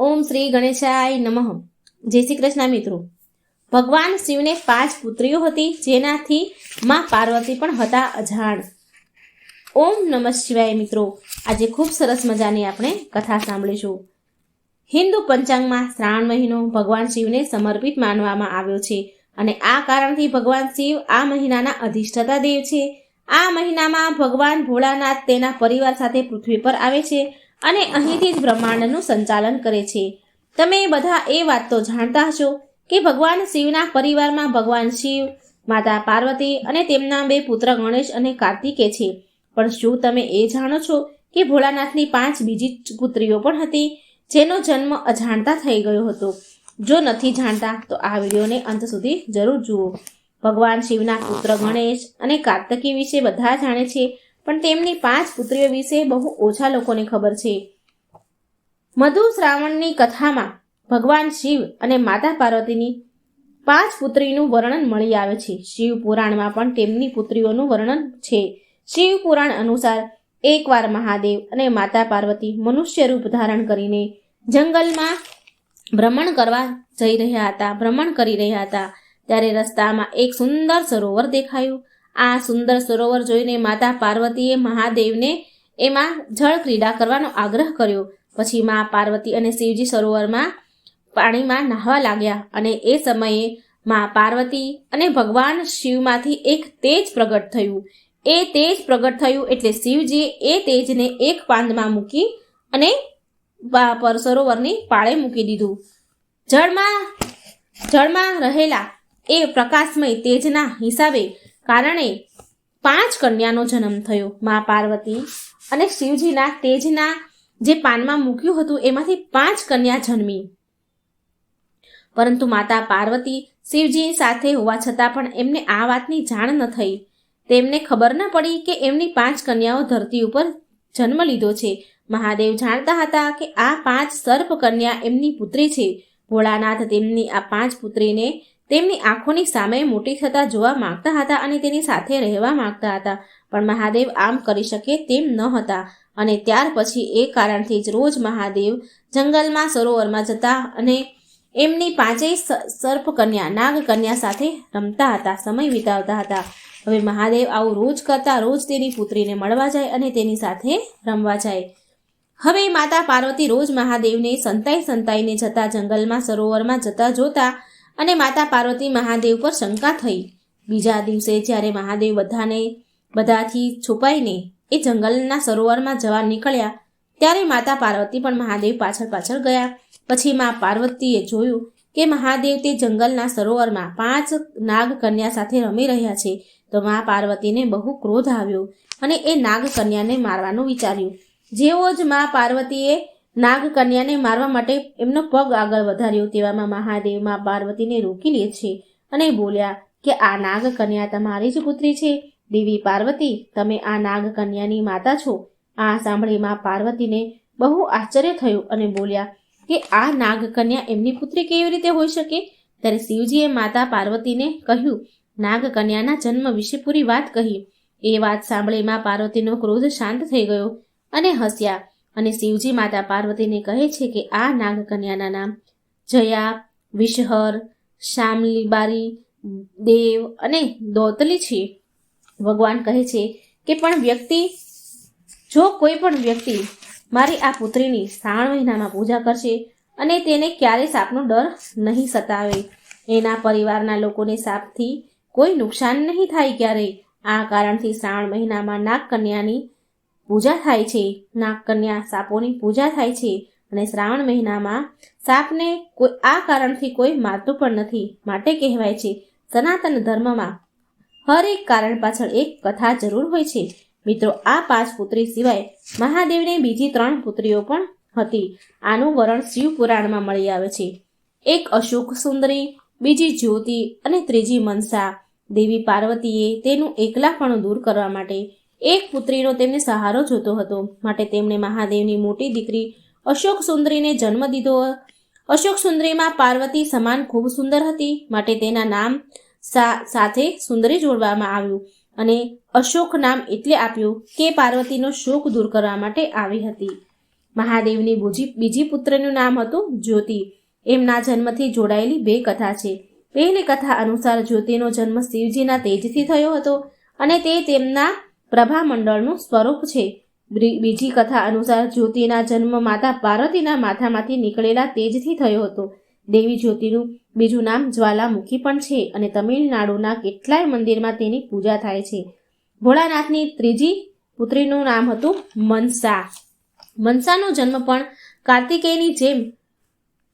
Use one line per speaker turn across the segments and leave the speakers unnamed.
ઓમ શ્રી ગણેશાય નમઃ. જય શ્રી કૃષ્ણ મિત્રો. ભગવાન શિવને પાંચ પુત્રીઓ હતી, જેનાથી માં પાર્વતી પણ હતા અજાણ. ઓમ નમઃ શિવાય મિત્રો. આજે ખૂબ સરસ મજાની આપણે કથા સાંભળીશું. હિન્દુ પંચાંગમાં શ્રાવણ મહિનો ભગવાન શિવને સમર્પિત માનવામાં આવ્યો છે અને આ કારણથી ભગવાન શિવ આ મહિનાના અધિષ્ઠાતા દેવ છે. આ મહિનામાં ભગવાન ભોળાનાથ તેના પરિવાર સાથે પૃથ્વી પર આવે છે અને અહીંથી જ બ્રહ્માંડનું સંચાલન કરે છે. તમે બધા એ વાત તો જાણતા હશો કે ભગવાન શિવના પરિવારમાં ભગવાન શિવ, માતા પાર્વતી અને તેમના બે પુત્ર ગણેશ અને કાર્તિકે છે. પણ શું તમે એ જાણો છો કે ભોળાનાથની પાંચ બીજી પુત્રીઓ પણ હતી, જેનો જન્મ અજાણતા થઈ ગયો હતો? જો નથી જાણતા, તો આ વિડીયોને અંત સુધી જરૂર જુઓ. ભગવાન શિવના પુત્ર ગણેશ અને કાર્તકી વિશે બધા જાણે છે પણ તેમની પાંચ પુત્રીઓ વિશે બહુ ઓછા લોકોને ખબર છે. મધુ શ્રાવણની કથામાં ભગવાન શિવ અને માતા પાર્વતીની પાંચ પુત્રીનું વર્ણન મળી આવે છે. શિવ પુરાણમાં પણ તેમની પુત્રીઓનું વર્ણન છે. શિવ પુરાણ અનુસાર એકવાર મહાદેવ અને માતા પાર્વતી મનુષ્ય રૂપ ધારણ કરીને જંગલમાં ભ્રમણ કરવા જઈ રહ્યા હતા, ભ્રમણ કરી રહ્યા હતા. ત્યારે રસ્તામાં એક સુંદર સરોવર દેખાયું. આ સુંદર સરોવર જોઈને માતા પાર્વતીએ મહાદેવને એમાં જળ ક્રીડા કરવાનો આગ્રહ કર્યો. પછી મા પાર્વતી અને શિવજી સરોવરમાં પાણીમાં નાહવા લાગ્યા અને એ સમયે મા પાર્વતી અને ભગવાન શિવમાંથી એક તેજ પ્રગટ થયું. એ તેજ પ્રગટ થયું એટલે શિવજીએ એ તેજને એક પાંદમાં મૂકી અને પર સરોવરની પાળે મૂકી દીધું. જળમાં જળમાં રહેલા એ પ્રકાશમય તેજના હિસાબે કારણે પાંચ કન્યાનો જન્મ થયો મા પાર્વતી અને શિવજીના તેજના જે પાનમાં મૂક્યું હતું, એમાંથી પાંચ કન્યા જન્મી. પરંતુ માતા પાર્વતી શિવજી સાથે હોવા છતાં પણ એમને આ વાતની જાણ ન થઈ. તેમને ખબર ન પડી કે એમની પાંચ કન્યાઓ ધરતી ઉપર જન્મ લીધો છે. મહાદેવ જાણતા હતા કે આ પાંચ સર્પ કન્યા એમની પુત્રી છે. ભોળાનાથ તેમની આ પાંચ પુત્રીને તેમની આંખોની સામે મોટી થતા જોવા માંગતા હતા અને તેની સાથે રહેવા માંગતા હતા. પણ મહાદેવ આમ કરી શકે તેમ ન હતા અને ત્યાર પછી એ કારણથી જ રોજ મહાદેવ જંગલમાં સરોવરમાં જતા અને એમની પાંચેય સર્પ કન્યા નાગ કન્યા સાથે રમતા હતા, સમય વિતાવતા હતા. હવે મહાદેવ આવું રોજ કરતા રોજ તેની પુત્રીને મળવા જાય અને તેની સાથે રમવા જાય. હવે માતા પાર્વતી રોજ મહાદેવને સંતાઈ સંતાઈને જતા જંગલમાં, સરોવરમાં જતા જોતા અને માતા પાર્વતી મહાદેવ પર શંકા થઈ. બીજા દિવસે જ્યારે મહાદેવ બધાને, બધાથી છુપાઈને એ જંગલના સરોવરમાં જવા નીકળ્યા, ત્યારે માતા પાર્વતી પણ મહાદેવ પાછળ પાછળ ગયા. પછી મા પાર્વતીએ જોયું કે મહાદેવ તે જંગલના સરોવરમાં પાંચ નાગ કન્યા સાથે રમી રહ્યા છે. તો મા પાર્વતીને બહુ ક્રોધ આવ્યો અને એ નાગ કન્યાને મારવાનું વિચાર્યું. જેવો જ મા પાર્વતીએ નાગ કન્યાને મારવા માટે એમનો પગ આગળ વધાર્યો. તેવામાં મહાદેવ મા પાર્વતીને રોકી લે છે અને બોલ્યા કે આ નાગ કન્યા તમારી જ પુત્રી છે. દેવી પાર્વતી, તમે આ નાગ કન્યાની માતા છો. આ સાંભળી મા પાર્વતીને બહુ આશ્ચર્ય થયું અને બોલ્યા કે આ નાગ કન્યા એમની પુત્રી કેવી રીતે હોઈ શકે? ત્યારે શિવજીએ માતા પાર્વતીને કહ્યું, નાગ કન્યાના જન્મ વિશે પૂરી વાત કહી. એ વાત સાંભળી મા પાર્વતીનો ક્રોધ શાંત થઈ ગયો અને હસ્યા. અને શિવજી માતા પાર્વતીને કહે છે કે આ નાગકન્યાના નામ જયા વિષહર શામલીબારી, દેવ અને દોતલી છે. ભગવાન કહે છે કે પણ વ્યક્તિ, જો કોઈ પણ વ્યક્તિ મારી આ પુત્રીની શ્રાવણ મહિનામાં પૂજા કરશે અને તેને ક્યારેય સાપનો ડર નહીં સતાવે, એના પરિવારના લોકોને સાપથી કોઈ નુકસાન નહીં થાય ક્યારેય. આ કારણથી શ્રાવણ મહિનામાં નાગકન્યાની પૂજા થાય છે નાગકન્યા સાપોની પૂજા થાય છે અને શ્રાવણ મહિનામાં સાપને કોઈ, આ કારણથી કોઈ મારતું પણ નથી. માટે કહેવાય છે, સનાતન ધર્મમાં હર એક કારણ પાછળ એક કથા જરૂર હોય છે. મિત્રો, આ પાંચ પુત્રી સિવાય મહાદેવને બીજી ત્રણ પુત્રીઓ પણ હતી. આનું વરણ શિવ પુરાણમાં મળી આવે છે. એક અશોક સુંદરી, બીજી જ્યોતિ અને ત્રીજી મનસા. દેવી પાર્વતીએ તેનું એકલાપણું દૂર કરવા માટે એક પુત્રીનો તેમને સહારો જોતો હતો. માટે તેમણે મહાદેવની મોટી દીકરી અશોક સુંદરીને જન્મ દીધો. અશોક સુંદરીમાં પાર્વતી સમાન ખૂબ સુંદર હતી. માટે તેના નામ સાથે સુંદરી જોડવામાં આવ્યું અને અશોક નામ એટલે આપ્યું કે પાર્વતીનો શોક દૂર કરવા માટે આવી હતી. મહાદેવની બીજી પુત્રનું નામ હતું જ્યોતિ. એમના જન્મથી જોડાયેલી બે કથા છે. પહેલી કથા અનુસાર જ્યોતિનો જન્મ શિવજીના તેજથી થયો હતો અને તે તેમના પ્રભામંડળનું સ્વરૂપ છે. બીજી કથા અનુસાર જ્યોતિના જન્મ માતા પાર્વતીના માથામાંથી નીકળેલા તેજથી થયો હતો. દેવી જ્યોતિનું બીજું નામ જ્વાલામુખી પણ છે અને તમિલનાડુના કેટલાય મંદિરમાં તેની પૂજા થાય છે. ભોળાનાથની ત્રીજી પુત્રીનું નામ હતું મનસા. મનસાનો જન્મ પણ કાર્તિકેયની જેમ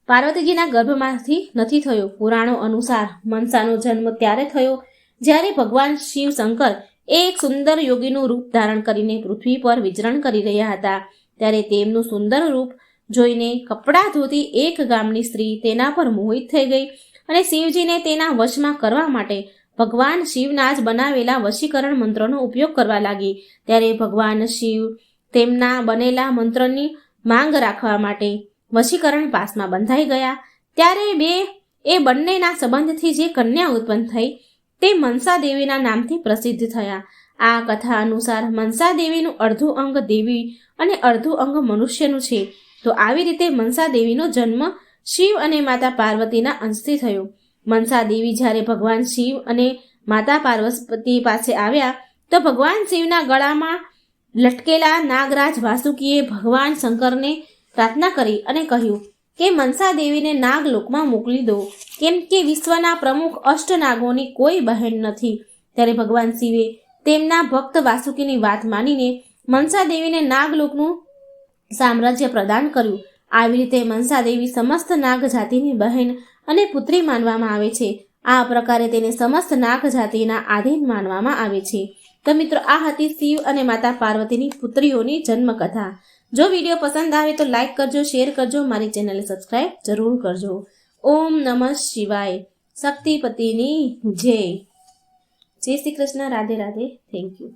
પાર્વતીજીના ગર્ભમાંથી નથી થયો. પુરાણો અનુસાર મનસાનો જન્મ ત્યારે થયો જ્યારે ભગવાન શિવ શંકર એક સુંદર યોગીનું રૂપ ધારણ કરીને પૃથ્વી પર વિચરણ કરી રહ્યા હતા. ત્યારે તેમનું સુંદર રૂપ જોઈને કપડાં ધોતી એક ગામની સ્ત્રી તેના પર મોહિત થઈ ગઈ અને શિવજીને તેના વશમાં કરવા માટે ભગવાન શિવના જ બનાવેલા વશીકરણ મંત્રનો ઉપયોગ કરવા લાગી. ત્યારે ભગવાન શિવ તેમના બનેલા મંત્રની માંગ રાખવા માટે વશીકરણ પાસમાં બંધાઈ ગયા. ત્યારે બે એ બંનેના સંબંધથી જે કન્યા ઉત્પન્ન થઈ તે મનસા દેવીના નામથી પ્રસિદ્ધ થયા. આ કથા અનુસાર મનસા દેવીનું અડધું અંગ દેવી અને અડધું અંગ મનુષ્યનું છે. તો આવી રીતે મનસા દેવીનો જન્મ શિવ અને માતા પાર્વતીના અંશથી થયો. મનસા દેવી જ્યારે ભગવાન શિવ અને માતા પાર્વતી પાસે આવ્યા, તો ભગવાન શિવના ગળામાં લટકેલા નાગરાજ વાસુકીએ ભગવાન શંકરને પ્રાર્થના કરી અને કહ્યું કે મનસા દેવીને નાગલોકમાં મોકલી દો. કેમ કે વિશ્વના પ્રમુખ અષ્ટનાગોની કોઈ બહેન નથી. ત્યારે ભગવાન શિવે તેમના ભક્ત વાસુકીની વાત માનીને મનસા દેવીને નાગલોકનું સામ્રાજ્ય પ્રદાન કર્યું. આવી રીતે મનસા દેવી સમસ્ત નાગ જાતિની બહેન અને પુત્રી માનવામાં આવે છે. આ પ્રકારે તેને સમસ્ત નાગ જાતિના આધીન માનવામાં આવે છે. તો મિત્રો, આ હતી શિવ અને માતા પાર્વતીની પુત્રીઓની જન્મકથા. જો વીડિયો પસંદ આવે તો લાઇક કરજો, શેર કરજો, મારી ચેનલને સબસ્ક્રાઈબ જરૂર કરજો. ઓમ નમઃ શિવાય. શક્તિપતિની જય. જય શ્રી કૃષ્ણ. રાધે રાધે. Thank you